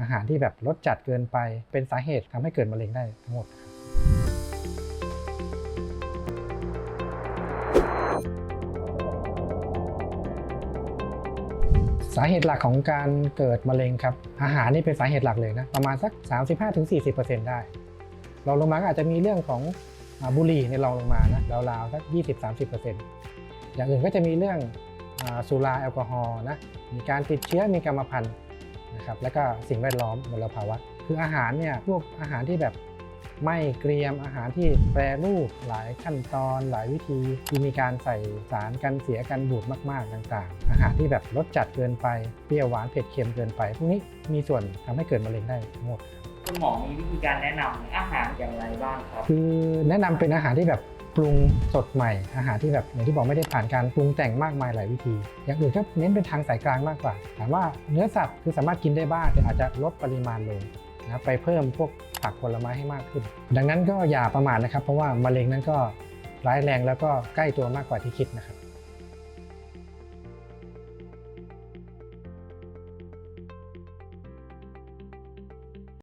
อาหารที่แบบรสจัดเกินไป เป็นสาเหตุทำให้เกิดมะเร็งได้ทั้งหมดสาเหตุหลักของการเกิดมะเร็งครับอาหารนี่เป็นสาเหตุหลักเลยนะประมาณสัก 35-40%ได้รองลงมาอาจจะมีเรื่องของบุหรี่ในรองลงมานะราวๆสัก 20-30%อย่างอื่นก็จะมีเรื่องอสุราแอลกอฮอล์นะมีการติดเชื้อมีกรรมพันธุ์ นะครับแล้วก็สิ่งแวดล้อมมลภาวะ คืออาหารเนี่ยพวกอาหารที่แบบไม่เกรียมอาหารที่แปรรูปหลายขั้นตอนหลายวิธีที่มีการใส่สารกันเสียกันบูดมาก ๆ ต่างๆ อาหารที่แบบรสจัดเกินไปเปรี้ยวหวานเผ็ดเค็มเกินไป พวกนี้มีส่วนทำให้เกิดมะเร็งได้ทั้งหมดคุณหมอมีวิธีการแนะนำอาหารอย่างไรบ้างครับคือแนะนำเป็นอาหารที่แบบ ปรุงสดใหม่อาหารที่แบบอย่างที่บอกไม่ได้ผ่านการปรุงแต่งมากมายหลายวิธี อย่างอื่นก็เน้นเป็นทางสายกลางมากกว่า ถามว่าเนื้อสัตว์คือสามารถกินได้บ้างแต่อาจจะลดปริมาณลงนะไปเพิ่มพวกผักผลไม้ให้มากขึ้น ดังนั้นก็อย่าประมาทนะครับ เพราะว่ามะเร็งนั้นก็ร้ายแรงแล้วก็ใกล้ตัวมากกว่าที่คิดนะครับ